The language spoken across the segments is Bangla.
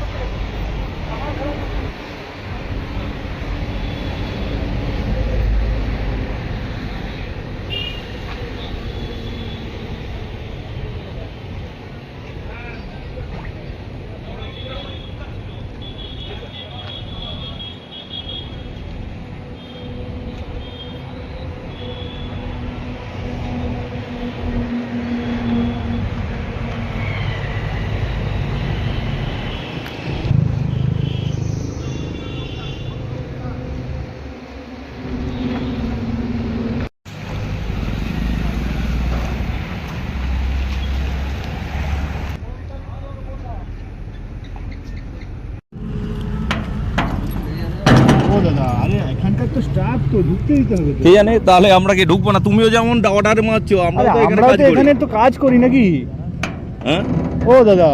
Thank you. কে জানে? তাহলে আমরা কি ঢুকবো না? তুমিও যেমন অর্ডারে মারছো আমরা তো এখানে কাজ তো করি। এখানে তো কাজ করি নাকি? হ্যাঁ? ও দাদা।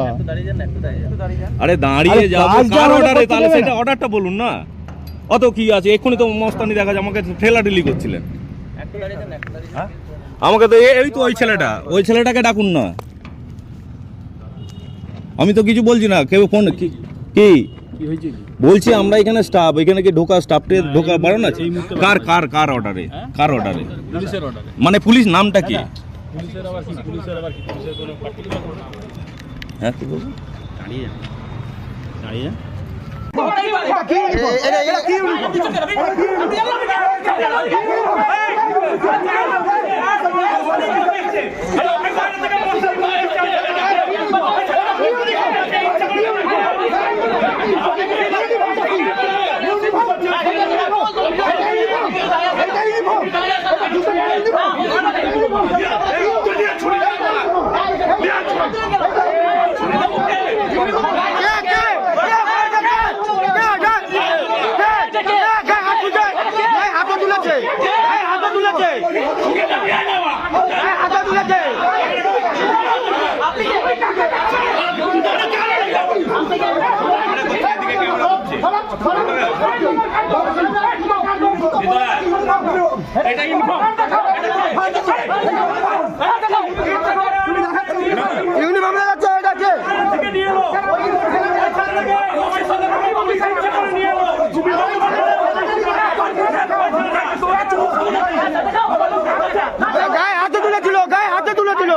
আরে দাঁড়িয়ে কার অর্ডারে তাহলে সেটা অর্ডারটা বলুন না। অত কি আছে? এক্ষুনি তো মস্তানি দেখা যায় আমাকে ঠেলাঠেলি করছিলেন। হ্যাঁ? আমাকে তো এই তো ওই ছেলেটা। ওই ছেলেটাকে ডাকুন না। আমি তো কিছু বলছি না। কেউ ফোন কি কি? বলছি আমরা এখানে স্টাফ এখানে কি ঢোকা স্টাফটে ঢোকা বারণ আছে কার কার কার অর্ডারে কার অর্ডারে পুলিশের অর্ডারে মানে পুলিশ নামটা কি পুলিশের আবার কি পুলিশের আবার Come on, কি? বলব দাঁড়িয়ে দাঁড়িয়ে গায়ে হাতে তুলে দিল গায়ে হাতে তুলে দিল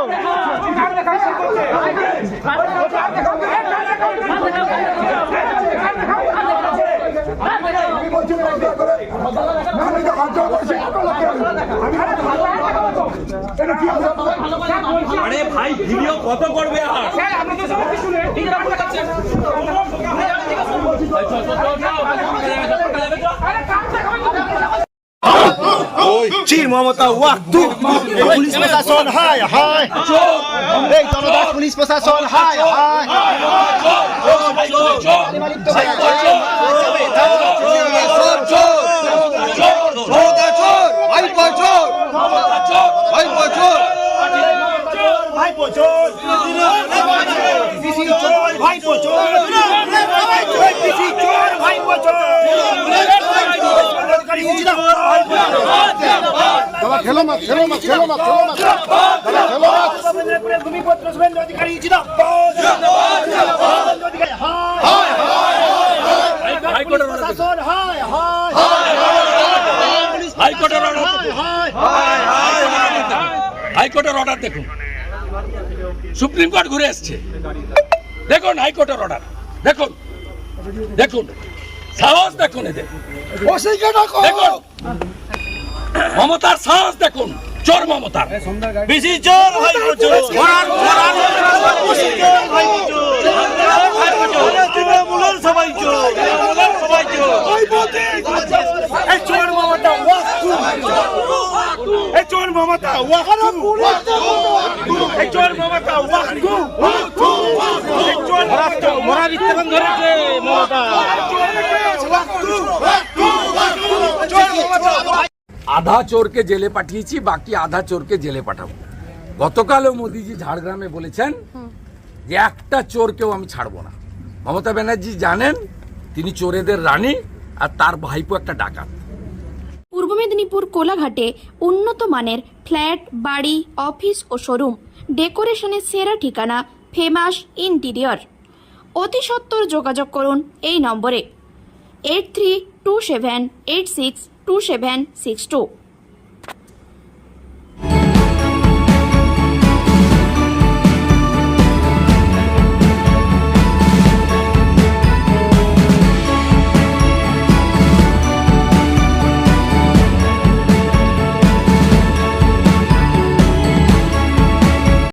আরে ভাই ভিডিও কত করবে আর চীর মমতা ওয়াক তু পুলিশ প্রশাসন হায় হায় এই জনতা পুলিশ প্রশাসন দাদা খেলো মাছ খেলো মাছ খেলো মাছ খেলো মাছ। দাদা খেলো মাছ। হাইকোর্টের হাইকোর্টের অর্ডার দেখুন। সুপ্রিম কোর্ট ঘুরে এসছে। দেখুন হাইকোর্টের অর্ডার দেখুন। দেখুন। সাহস দেখুন এদের। দেখুন। মমতার সাহস দেখুন। চোর মমতার। বেশি চোর তৃণমূলের সবাই চোর সবাই চোর এই চোর মমতা ওয়াকু এই চোর মমতা আধা চোরকে জেলে পাঠিয়েছি, বাকি আধা চোরকে জেলে পাঠাবো। গতকালও মোদিজি ঝাড়গ্রামে বলেছেন যে একটা চোরকেও আমি ছাড়বো না। মমতা ব্যানার্জি জানেন, তিনি চোরেদের রানী আর তার ভাইপো একটা ডাকাত। মেদিনীপুর কোলাঘাটে উন্নত মানের ফ্ল্যাট, বাড়ি, অফিস ও শোরুম। ডেকোরেশনের সেরা ঠিকানা ফেমাস ইন্টিরিয়র। অতি সত্বর যোগাযোগ করুন এই নম্বরে। Eight three two seven eight six two seven six two.